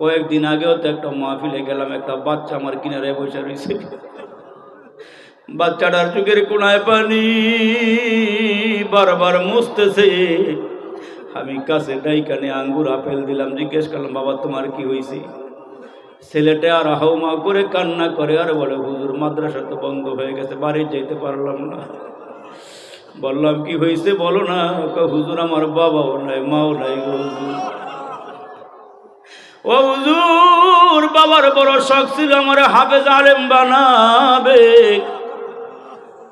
কয়েকদিন আগেও তো একটা মাহফিলে গেলাম, একটা বাচ্চা আমার কিনারে বসে রয়েছে। বাচ্চাটার চোখের কোনায় পানি বারবার মুছতেছে। আমি কাছে ডাইকানে আঙ্গুর আপেল দিলাম, জিজ্ঞেস করলাম, বাবা, তোমার কি হয়েছে ছেলেটা আর হাউমা করে কান্না করে আর বলে, হুজুর, মাদ্রাসা তো বন্ধ হয়ে গেছে, বাড়ি যেতে পারলাম না। বললাম, কি হয়েছে বলো না? হুজুর, আমার বাবাও নাই, মাও নাই হুজুর। ও হুজুর, বাবার বড় শখ ছিল আমার হাফেজ আলেম বানাবে।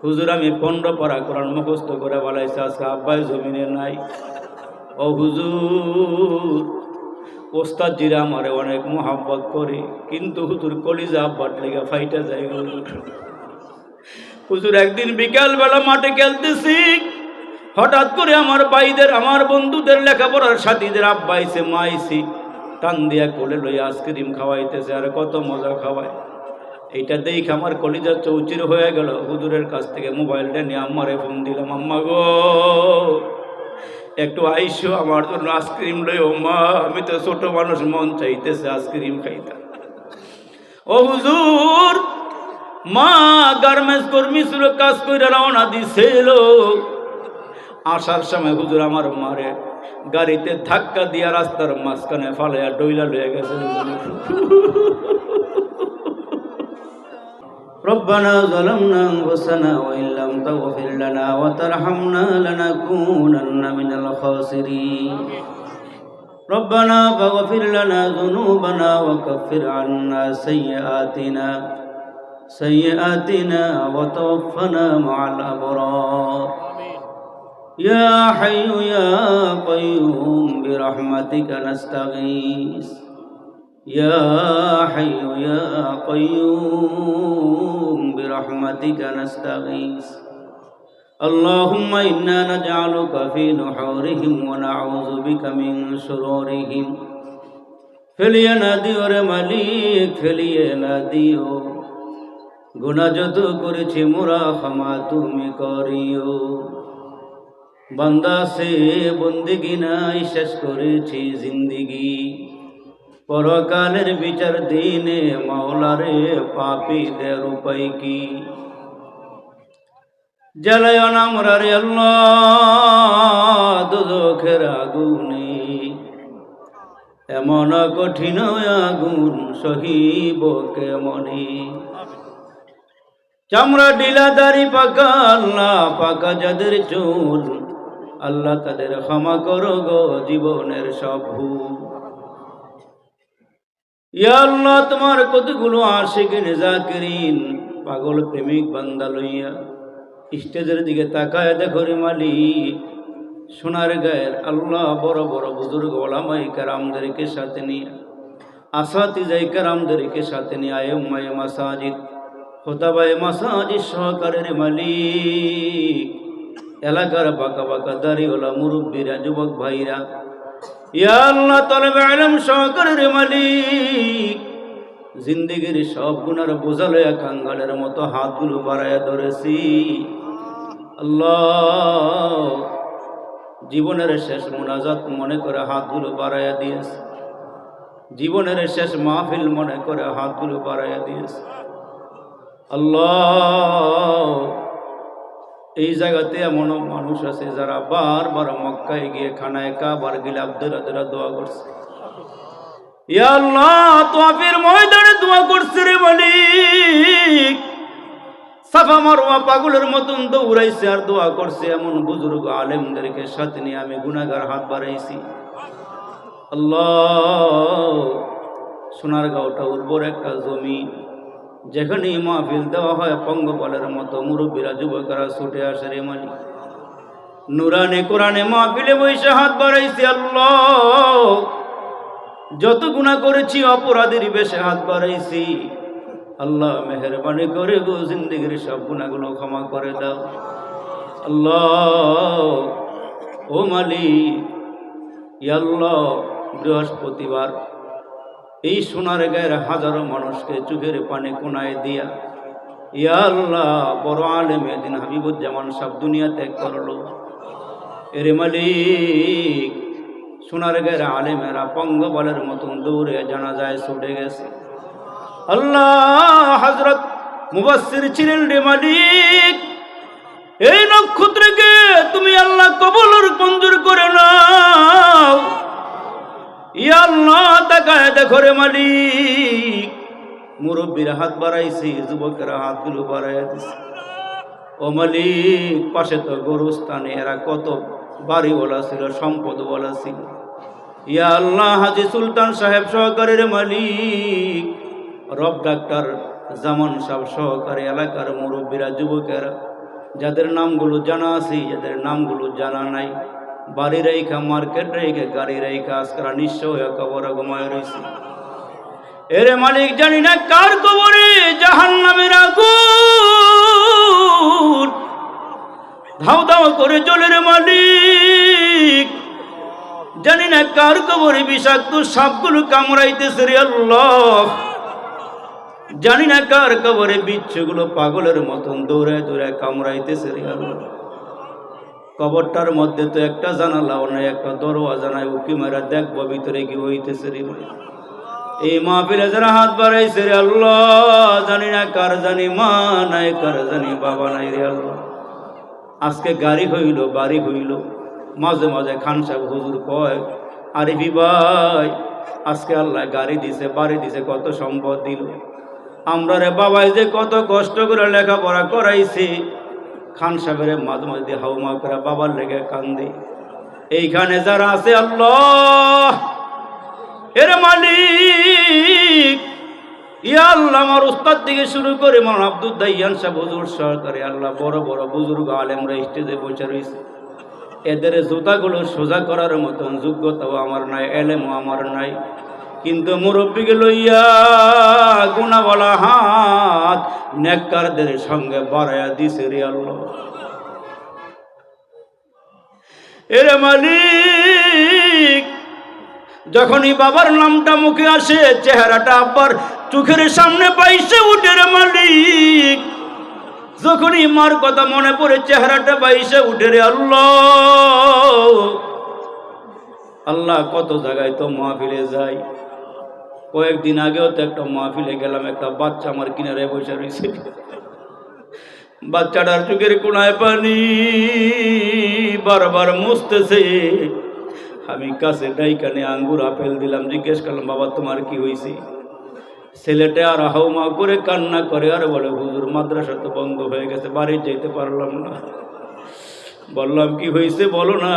হুজুর, আমি পনেরো পারা কোরআন মুখস্থ করে বলাইছে, আজকে আব্বাই জমিনে নাই। ও হুজুর ওস্তাদ জিরা আমারে অনেক মোহাব্বত করে, কিন্তু হুজুর কলিজা আব্বার লেগে ফাইটা যায় হুজুর, একদিন বিকাল বেলা মাঠে খেলতেছি, হঠাৎ করে আমার ভাইদের, আমার বন্ধুদের লেখাপড়ার সাথীদের আব্বাইছে মাইছি টান দিয়া কোলে লই আইসক্রিম খাওয়াইতেছে, আর কত মজা খাওয়ায়। এইটা দেখে আমার কলিজা চৌচির হয়ে গেল। হুজুরের কাছ থেকে মোবাইলটা নিয়ে আম্মারে ফোন দিলাম, আম্মা গো, একটু আইসো, আমার জন্য আইসক্রিম লই ও মা, আমি তো ছোট মানুষ, মন চাইতেছে আইসক্রিম খাইতাম ও হুজুর, মা গার্মেন্টস কর্মী ছিল, কাজ করে রওনা দিছিল। আসার সময় হুজুর আমার মারে গাড়িতে ধাক্কা দিয়া রাস্তার মাঝখানে ফালাইয়া ডইলা লয়ে গেছে ربنا ظلمنا أنفسنا وإن لم تغفر لنا وترحمنا لنكونن من الخاسرين ربنا فاغفر لنا ذنوبنا وكفر عنا سيئاتنا سيئاتنا وتوفنا مع الأبرار يا حي يا قيوم برحمتك نستغيث يا حي يا قيوم برحمتك نستغيث اللهم إنا نجعلك في نحورهم ونعوذ بك من شرورهم ফেলিয়ে না দিও রে মালিক ফেলিয়ে না দিও গুণা যত করেছি মোরা ক্ষমা তুমি করিও বান্দা, সে বন্দিগি নাই, শেষ করেছি জিন্দিগি। পরকালের বিচার দিনে মাওলারে পাপীদের উপায় কি? জ্বালায় আমরা রে আল্লাহ দুজখের আগুনে। এমন কঠিন আগুন সহিব কেমনে? চামড়া ডিলা দাড়ি পাকা, আল্লাহ পাকা যাদের চুল আল্লাহ তাদের ক্ষমা করো গো জীবনের সব ভুল। ইয়া আল্লাহ, তোমার কতগুলো আশিকিন, জাকিরিন, পাগল প্রেমিক বান্দা লইয়া স্টেজের দিকে তাকায় দেখো রে মালি সোনার গায়ের আল্লাহ বড় বড় বুজুর্গ ওলামাই কারামদেরকে সাথে নিয়ে, আসাতি যাই কারামদেরকে সাথে নিয়ে, আয় মায় মাসাজিদ হোতাবায় মাসাজিদ সহকারের মালিক। এলাকার বাঁকা বাঁকা দাড়িওয়ালা মুরব্বীরা, যুবক ভাইরা। জিন্দিগির সব গুণার বোঝালয়া কাঙ্গালের মতো হাতগুলো বাড়াইয়া ধরেছি। আল্লাহ, জীবনের শেষ মোনাজাত মনে করে হাতগুলো বাড়াইয়া দিয়েছে। জীবনের শেষ মাহফিল মনে করে হাতগুলো বাড়াইয়া দিয়েছে। আল্লাহ এই জায়গাতে এমন মানুষ আছে যারা বারবার মক্কায় গিয়ে খানায় কাবার গিলাপ ধরা ধরা দোয়া করছে। তোয়াফির ময়দানে দোয়া করছে রে মালিক। সাফা মারওয়া পাগলের মতন দৌড়াইছে আর দোয়া করছে এমন বুজুর্গ আলেমদেরকে সাথে নিয়ে আমি গুনাগার হাত বাড়াইছি। আল্লাহ সোনার গাঁওটা উর্বর একটা জমি। যেখানে মাহফিল দেওয়া হয় পঙ্গপালের মতো মুরব্বীরা, যুবকেরা ছুটে আসে রে মালি নুরানে কোরআনে মাহফিলে বসে হাত বাড়াইছি আল্লাহ। যত গুণা করেছি, অপরাধীর বেশে হাত বাড়াইছি। আল্লাহ মেহরবানি করে গো, জিন্দগির সব গুণাগুলো ক্ষমা করে দাও। আল্লাহ, ও মালিক ইয়াল্লাহ বৃহস্পতিবার এই সোনার গায়ের হাজারো মানুষকে চোখের পানে কোনায় দিয়া, ইয়া আল্লাহ, বড় আলেম এদিন হাবিবুজ্জামান সব দুনিয়া ত্যাগ করল। এরে মালিক, সোনার গের আলেমেরা পঙ্গবলের মতন দৌড়ে জানা যায় ছুটে গেছে। আল্লাহ হজরত মুবাসির ছিলেন রে মালিক। এই নক্ষত্রকে তুমি আল্লাহ কবলর মঞ্জুর করে নাও। ইয়া আল্লাহ, তাকায় দেখো রে মালিক। মুরব্বীরা হাত বাড়াইছি, যুবকেরা হাতগুলো বাড়াইয়া দিছে। ও মালিক, পাশে তো গরুস্থানে এরা কত বাড়িওয়ালা ছিল, সম্পদওয়ালা ছিল। ইয়া আল্লাহ, হাজি সুলতান সাহেব সহকারীর মালিক। রব ডাক্তার, জামান সাহেব সহকারী এলাকার মুরব্বীরা, যুবকেরা, যাদের নামগুলো জানা আছে, যাদের নামগুলো জানা নাই বাড়ি রেখা, মার্কেট রেখে, গাড়ি রেখা আজকাল হয়ে কবর ঘুমায় রয়েছে এরে মালিক, জানি না কার কবরে জাহান নামের আগুন। ধাও ধাও করে চলে রে মালিক। জানি না কার কবরে বিষাক্ত সাপগুলো কামড়াইতেছে রে আল্লাহ। জানি না কার কবরে বিচ্ছুগুলো পাগলের মতন দৌড়ায় দৌড়ায় কামড়াইতেছে রে আল্লাহ। কবরটার মধ্যে তো একটা জানালাও নাই, একটা দরওয়াজা নাই, উকি মারা দেখব, ভিতরে কি হইতেছে রে ভাই। এই মাহফিলে যারা হাত বাড়াইছে রে আল্লাহ, জানি না কার জানি মা নাই, কার জানি বাবা নাই রে আল্লাহ। আজকে গাড়ি হইল, বাড়ি হইল, মাঝে মাঝে খান সাহেব হুজুর কয় আরিফি ভাই, আজকে আল্লাহ গাড়ি দিছে, বাড়ি দিছে, কত সম্পদ দিল। আমরা রে বাবাই যে কত কষ্ট করে লেখাপড়া করাইছি খান সাহেবের মাঝে মাঝে দিয়ে হাউমা করে বাবার লেগে কান্দি। এইখানে যারা আছে, আল্লাহ! এর মালিক! ইয়া আল্লাহ, আমার উস্তাদ থেকে শুরু করে আমার আব্দুল দাইয়ান সাহেব, হুজুর সরকারে আল্লাহ, বড় বড় বুজুর্গ আলেমরা স্টেজে বসে রয়েছে। এদের জুতাগুলো সোজা করার মতন, যোগ্যতাও আমার নাই, এলেমও আমার নাই। কিন্তু মুরব্বীকে লইয়া গুণাওয়ালা হাত নেককারদের সঙ্গে বাড়াইয়া দিছে রে আল্লাহ। এরে মালিক, যখনই বাবার নামটা মুখে আসে, চেহারাটা আব্বার চোখের সামনে পাইছে উঠে রে মালিক। যখনই মার কথা মনে পড়ে, চেহারাটা পাইছে উঠে রে আল্লাহ। আল্লাহ কত জায়গায় তো মাহফিলে যাই কয়েকদিন আগেও তো একটা মাহফিলে গেলাম, একটা বাচ্চা আমার কিনারে বসে রয়েছে। বাচ্চাটার চোখের কোনায় পানি বারবার মুছতেছে। আমি কাছে ডাইকানে আঙ্গুর আপেল দিলাম, জিজ্ঞেস করলাম, বাবা, তোমার কি হয়েছে ছেলেটা আর হাউমা করে কান্না করে আর বলে, হুজুর, মাদ্রাসা তো বন্ধ হয়ে গেছে, বাড়ি যেতে পারলাম না। বললাম, কি হয়েছে বলো না?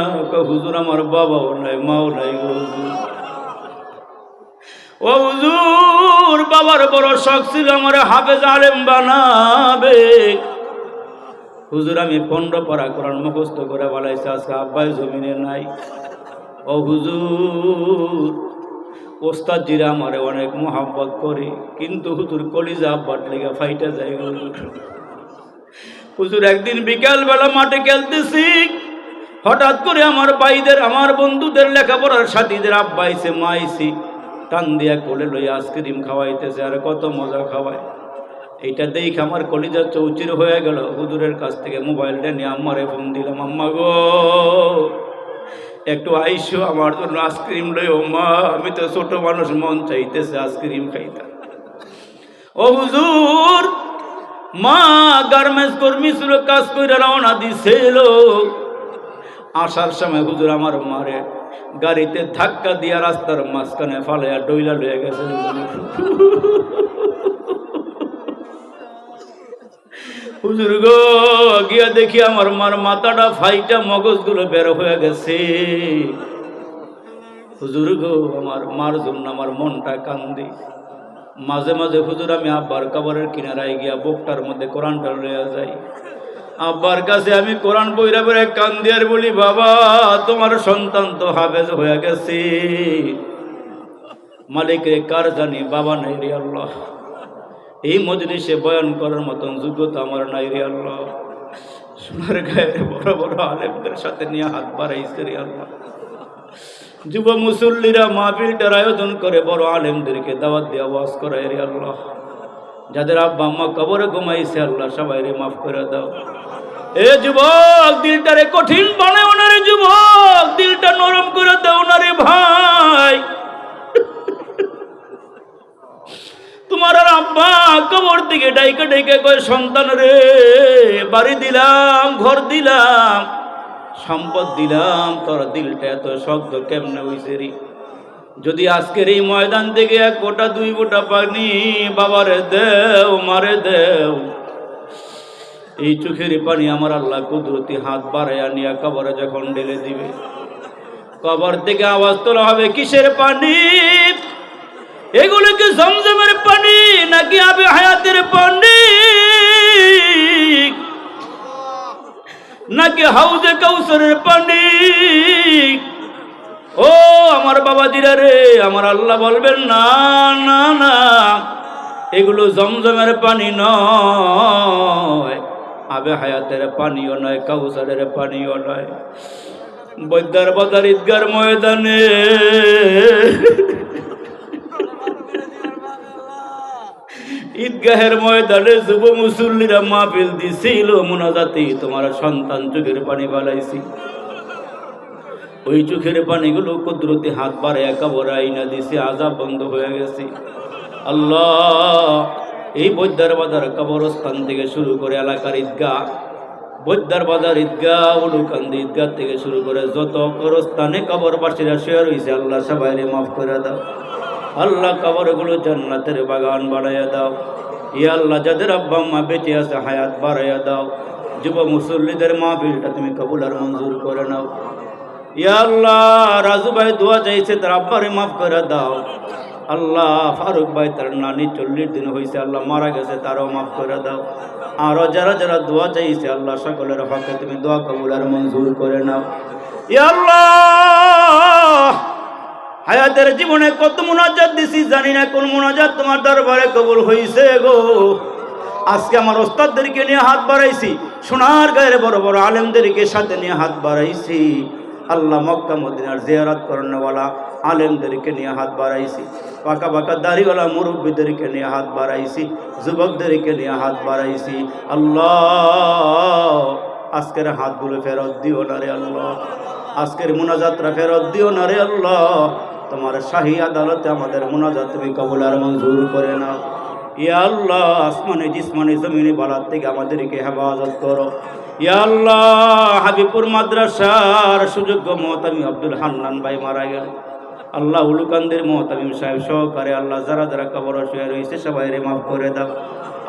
হুজুর, আমার বাবাও নাই, মাও নাই হুজুর। ও হুজুর, বাবার বড় শখ ছিল আমার হাফেজ আলেম বানাবে। হুজুর, আমি পনেরো পারা কোরআন মুখস্থ করে বলাইছে, আজকে আব্বাই জমিনে নাই। ও হুজুর ওস্তাদ জিরা আমারে অনেক মোহাব্বত করে, কিন্তু হুজুর কলিজা আব্বার লেগে ফাইটা যায় হুজুর। একদিন বিকাল বেলা মাঠে খেলতেছি, হঠাৎ করে আমার ভাইদের, আমার বন্ধুদের লেখাপড়ার সাথীদের আব্বা আইছে, মা আইছি। টান দিয়া কোলে লই আইসক্রিম খাওয়াইতেছে, আর কত মজা খাওয়ায়। এইটা দেখে আমার কলিজা চৌচির হয়ে গেল। হুজুরের কাছ থেকে মোবাইলটা নিয়ে আম্মারে ফোন দিলাম, আম্মা গো, একটু আইসো, আমার জন্য আইসক্রিম লই ও মা, আমি তো ছোট মানুষ, মন চাইতেছে আইসক্রিম খাইতাম ও হুজুর, মা গার্মেন্টস কর্মী ছিল, কাজ করে রওনা দিছিল। আসার সময় হুজুর আমার মারে গাড়িতে ধাক্কা দিয়া রাস্তার মাঝখানে ফালাইয়া ডইলা লয়ে গেছে। হুজুর গো, গিয়া দেখি আমার মার মাথাটা ফাইটা মগজগুলো বের হয়ে গেছে। হুজুর গো, আমার মার জন্য আমার মনটা কান্দি। মাঝে মাঝে হুজুর আমি আব্বার কাবারের কিনারায় গিয়া বুকটার মধ্যে কোরআনটা লইয়া যাই। আব্বার কাছে আমি কোরআন বইরা বইরা কান্দি আর বলি, বাবা, তোমার সন্তান তো হাফেজ হয়ে গেছে। মালিকের, কার জানি, বাবা নাই রে আল্লাহ। এই মজলিসে বয়ান করার মতন যোগ্যতা আমার নাই রে আল্লাহ। সোনার গায়ের বড় বড় আলেমদের সাথে নিয়ে হাত বাড়াইছে রে আল্লাহ। যুব মুসল্লিরা মাহফিলটার আয়োজন করে বড় আলেমদেরকে দাওয়াত দিয়ে আওয়াজ করায় রে আল্লাহ। যাদের আব্বা আম্মা কবরে ঘুমাইছে, আল্লাহ সবাই রে মাফ করে দাও। এ যুবক, দিলটারে কঠিন বানাও না রে যুবক, দিলটা নরম করে দেও না ভাই। তোমার আর আব্বা কবর দিকে ডাইকে ডাইকে কয়, সন্তান রে, বাড়ি দিলাম, ঘর দিলাম, সম্পদ দিলাম, তোর দিলটা এত শব্দ কেমনে হইছে রে? যদি আজকের এই ময়দান থেকে এক গোটা দুই গোটা পানি, বাবারে দেও, মারে দেও, এই চোখের পানি আমার আল্লাহ কুদরতি হাত বাড়াইয়া নিয়ে কবরে যখন ঢেলে দিবে। কবর থেকে আওয়াজ তোলা হবে, কিসের পানি? এগুলো কি জমজমের পানি নাকি আবে হায়াতের পানি? নাকি হাউজে কৌশলের পানি? ও আমার বাবা দিরা রে, আমার আল্লাহ বলবেন, না না না, এগুলো জমজমের পানি নয়, আবে হায়াতের পানিও নয়, কাউসারের পানিও নয়। বৈদ্যার বাজার ঈদগার ময়দানে ঈদগাহের ময়দানে যুব মুসল্লিরা মাহফিল দিছিল, মোনাজাতি তোমার সন্তান চোখের পানি বালাইছি ওই চোখের পানিগুলো কুদরতি হাত বাড়ে একাবর আইনা দিছে, আজাব বন্ধ হয়ে গেছে। আল্লাহ, এই বৈদ্যার বাজার কবরস্থান থেকে শুরু করে এলাকার ঈদগাহ, বৈদ্যার বাজার ঈদগাহ, উলুকান্দি ঈদগাহ থেকে শুরু করে যত কবরস্থানে কবর কবরবাসীরা শুয়ে রয়েছে আল্লাহ সবাইরে মাফ করে দাও। আল্লাহ কবরগুলো জান্নাতের বাগান বাড়াইয়া দাও। ইয়া আল্লাহ, যাদের আব্বা আম্মা বেঁচে আছে, হায়াত বাড়াইয়া দাও। যুব মুসল্লিদের মাহফিলটা তুমি কবুল আর মঞ্জুর করে নাও। আল্লাহ, রাজু ভাই দোয়া চাইছে, তার আব্বারে মাফ করে দাও। আল্লাহ, ফারুক ভাই তার নানি চল্লিশ দিন হয়েছে আল্লাহ মারা গেছে, তারও মাফ করে দাও। আরও যারা যারা দোয়া চাইছে, আল্লাহ সকলের হকে তুমি দোয়া কবুল আর মঞ্জুর করে নাও। আল্লাহ, হায়াতের জীবনে কত মোনাজাত দিছি, জানি না কোন মোনাজাত তোমার দরবারে কবুল হইছে গো। আজকে আমার ওস্তাদদেরকে নিয়ে হাত বাড়াইছি, সোনার গায়ের বড় বড় আলেমদেরকে সাথে নিয়ে হাত বাড়াইছি। আল্লাহ মক্কা, মদিনার জিয়ারাত করানোওয়ালা আলেমদেরকে নিয়ে হাত বাড়াইছি, পাকা পাকা দাড়িওয়ালা মুরব্বীদেরকে নিয়ে হাত বাড়াইছি, যুবকদেরকে নিয়ে হাত বাড়াইছি। আল্লাহ, আজকের হাতগুলো ফেরত দিও না রে আল্লাহ। আজকের মোনাজাতরা ফেরত দিও না রে আল্লাহ। তোমার শাহী আদালতে আমাদের মোনাজাত তুমি কবুল আর মঞ্জুর করে নাও। ইয়া আল্লাহ, আসমানে জিসমানে জমিনে বালার থেকে আমাদেরকে হেফাজত করো। আল্লাহ হাবিপুর মাদ্রাসার সুযোগ্য মহতামি আব্দুল হান্নান ভাই মারা গেল। আল্লাহ উলুকান্দের মহতামিম সাহেব সহকারে আল্লাহ যারা যারা কবর শুয়ে রয়েছে, সবাই রে মাফ করে দাও।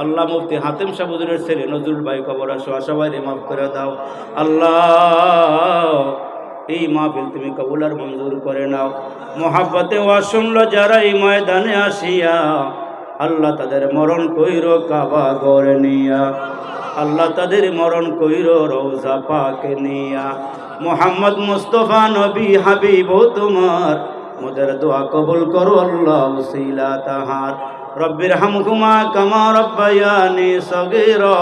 আল্লাহ মুফতি হাতেম সাবুজুরের ছেলে নজরুল ভাই কবর শোয়া, সবাই রে মাফ করে দাও। আল্লাহ, এই মাহফিল তুমি কবুলার মঞ্জুর করে নাও। মোহাব্বতে ওয়া শুনলো যারা এই ময়দানে আসিয়া, আল্লাহ তাদের মরণ কইর কাবা গড়ে নিয়া। আল্লাহ তাদের মরণ কইর রৌজা পাকে নিয়া মোহাম্মদ মুস্তফা নবী হাবিব তোমার মোদের দোয়া কবুল করো আল্লাহ উসিলা তাহার রব্বির হামহুমা কামা রব্বায়ানি সগীরা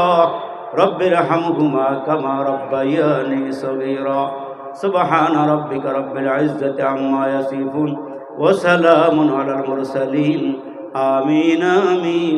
রব্বির হামহুমা কামা রব্বায়ানি সগীরা سبحان ربك رب العزة عما يصفون وسلام على المرسلين آمين آمين